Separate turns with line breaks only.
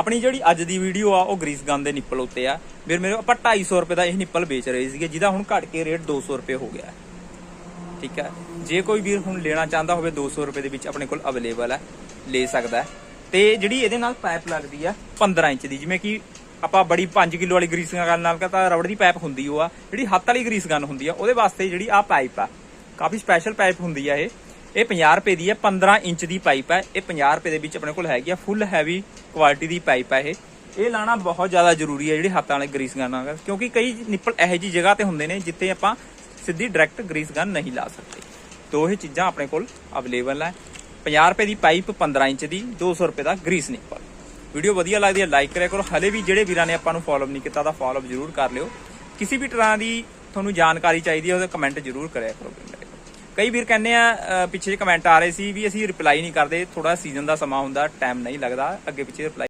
ਆਪਣੀ ਜਿਹੜੀ ਅੱਜ ਦੀ ਵੀਡੀਓ ਆ, ਉਹ ਗਰੀਸ ਗਨ ਦੇ ਨਿੱਪਲ ਉੱਤੇ ਆ। ਫਿਰ ਮੇਰੇ, ਆਪਾਂ 250 ਰੁਪਏ ਦਾ ਇਹ ਨਿੱਪਲ ਵੇਚ ਰਹੇ ਸੀਗੇ, ਜਿਹਦਾ ਹੁਣ ਘਟ ਕੇ ਰੇਟ 200 ਰੁਪਏ ਹੋ ਗਿਆ। ਠੀਕ ਹੈ ਜੇ ਕੋਈ ਵੀਰ ਹੁਣ ਲੈਣਾ ਚਾਹੁੰਦਾ ਹੋਵੇ 200 ਰੁਪਏ ਦੇ ਵਿੱਚ ਆਪਣੇ ਕੋਲ ਅਵੇਲੇਬਲ ਹੈ ਲੈ ਸਕਦਾ ਤੇ ਜਿਹੜੀ ਇਹਦੇ ਨਾਲ ਪਾਈਪ ਲੱਗਦੀ ਆ 15 ਇੰਚ ਦੀ, ਜਿਵੇਂ ਕਿ ਆਪਾਂ ਬੜੀ 5 ਕਿਲੋ ਵਾਲੀ ਗਰੀਸ ਗਨ ਨਾਲ ਤਾਂ ਰਬੜ ਦੀ ਪਾਈਪ ਹੁੰਦੀ ਉਹ ਆ। ਜਿਹੜੀ ਹੱਥ ਵਾਲੀ ਗਰੀਸ ਗਨ ਹੁੰਦੀ ਆ, ਉਹਦੇ ਵਾਸਤੇ ਜਿਹੜੀ ਆ ਪਾਈਪ ਆ, ਕਾਫੀ ਸਪੈਸ਼ਲ ਪਾਈਪ ਹੁੰਦੀ ਆ ਇਹ। ਇਹ 50 ਰੁਪਏ ਦੀ ਹੈ 15 ਇੰਚ ਦੀ ਪਾਈਪ ਹੈ। ਇਹ 50 ਰੁਪਏ ਦੇ ਵਿੱਚ ਆਪਣੇ ਕੋਲ ਹੈਗੀ ਆ ਫੁੱਲ ਹੈਵੀ ਕੁਆਲਿਟੀ ਦੀ ਪਾਈਪ ਹੈ ਇਹ। ਇਹ ਲਾਣਾ ਬਹੁਤ ਜ਼ਿਆਦਾ ਜ਼ਰੂਰੀ ਹੈ ਜਿਹੜੀ ਹੱਥਾਂ ਵਾਲੇ ਗਰੀਸ ਗਨਾਂ ਦਾ ਕਿਉਂਕਿ ਕਈ ਨਿੱਪਲ ਇਹੋ ਜੀ ਜਗ੍ਹਾ ਤੇ ਹੁੰਦੇ ਨੇ ਜਿੱਥੇ ਆਪਾਂ ਸਿੱਧੀ ਡਾਇਰੈਕਟ ਗਰੀਸ ਗਨ ਨਹੀਂ ਲਾ ਸਕਦੇ। ਦੋ ਇਹ ਚੀਜ਼ਾਂ ਆਪਣੇ ਕੋਲ ਅਵੇਲੇਬਲ ਹੈ। 50 ਰੁਪਏ ਦੀ ਪਾਈਪ 15 ਇੰਚ ਦੀ 200 ਰੁਪਏ ਦਾ ਗਰੀਸ ਨਿੱਪਲ। ਵੀਡੀਓ ਵਧੀਆ ਲੱਗਦੀ ਹੈ ਲਾਈਕ ਕਰਿਆ ਕਰੋ। ਹਲੇ ਵੀ ਜਿਹੜੇ ਵੀਰਾਂ ਨੇ ਆਪਾਂ ਨੂੰ ਫੋਲੋ ਨਹੀਂ ਕੀਤਾ ਤਾਂ ਫੋਲੋ ਜ਼ਰੂਰ ਕਰ ਲਿਓ। ਕਿਸੇ ਵੀ ਤਰ੍ਹਾਂ ਦੀ ਤੁਹਾਨੂੰ ਜਾਣਕਾਰੀ ਚਾਹੀਦੀ ਹੈ, ਉਹਦਾ ਕਮੈਂਟ ਜ਼ਰੂਰ ਕਰਿਆ ਕਰੋ ਕਈ ਵੀਰ ਕਹਿੰਦੇ ਆ ਪਿੱਛੇ ਕਮੈਂਟ ਆ ਰਹੇ ਸੀ ਵੀ ਅਸੀਂ ਰਿਪਲਾਈ ਨਹੀਂ ਕਰਦੇ ਥੋੜਾ ਸੀਜ਼ਨ ਦਾ ਸਮਾਂ ਹੁੰਦਾ ਟਾਈਮ ਨਹੀਂ ਲੱਗਦਾ ਅੱਗੇ ਪਿੱਛੇ ਰਿਪਲਾਈ